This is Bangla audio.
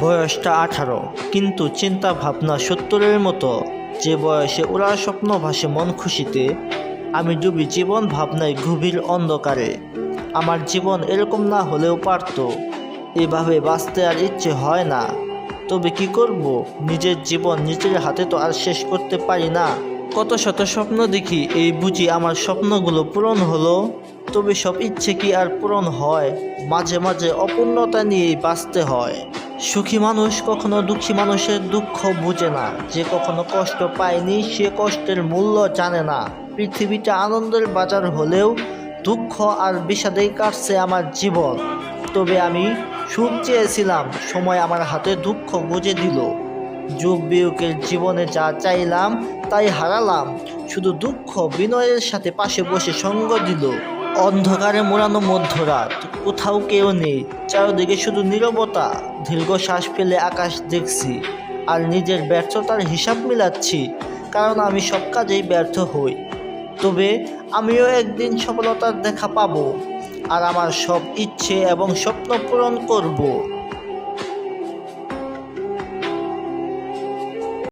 বয়সটা আঠারো। কিন্তু চিন্তা ভাবনা সত্তরের মতো। যে বয়সে ওরা স্বপ্ন ভাসে মন খুশিতে, আমি ডুবি জীবন ভাবনায় গভীর অন্ধকারে। আমার জীবন এরকম না হলেও পারতো। এভাবে বাঁচতে আর ইচ্ছে হয় না। তবে কি করব? নিজের জীবন নিজের হাতে তো আর শেষ করতে পারি না। কত শত স্বপ্ন দেখি, এই বুঝি আমার স্বপ্নগুলো পূরণ হলো। তবে সব ইচ্ছে কি আর পূরণ হয়? মাঝে মাঝে অপূর্ণতা নিয়েই বাঁচতে হয়। সুখী মানুষ কখনো দুঃখী মানুষের দুঃখ বুঝে না। যে কখনো কষ্ট পায়নি, সে কষ্টের মূল্য জানে না। পৃথিবীটা আনন্দের বাজার হলেও দুঃখ আর বিষাদেই কাটছে আমার জীবন। তবে আমি সুখ চেয়েছিলাম, সময় আমার হাতে দুঃখ বুঝে দিল। যুগ বিয়োগের জীবনে যা চাইলাম, তাই হারালাম। শুধু দুঃখ বিনয়ের সাথে পাশে বসে সঙ্গ দিল। অন্ধকারে মোড়ানো মধ্যরাত, কোথাও কেউ নেই। চারদিকে শুধু নিরবতা দীর্ঘ শ্বাস ফেলে আকাশ দেখছি আর নিজের ব্যর্থতার হিসাব মিলাচ্ছি, কারণ আমি সব কাজেই ব্যর্থ হই। তবে আমিও একদিন সফলতার দেখা পাব আর আমার সব ইচ্ছে এবং স্বপ্ন পূরণ করব।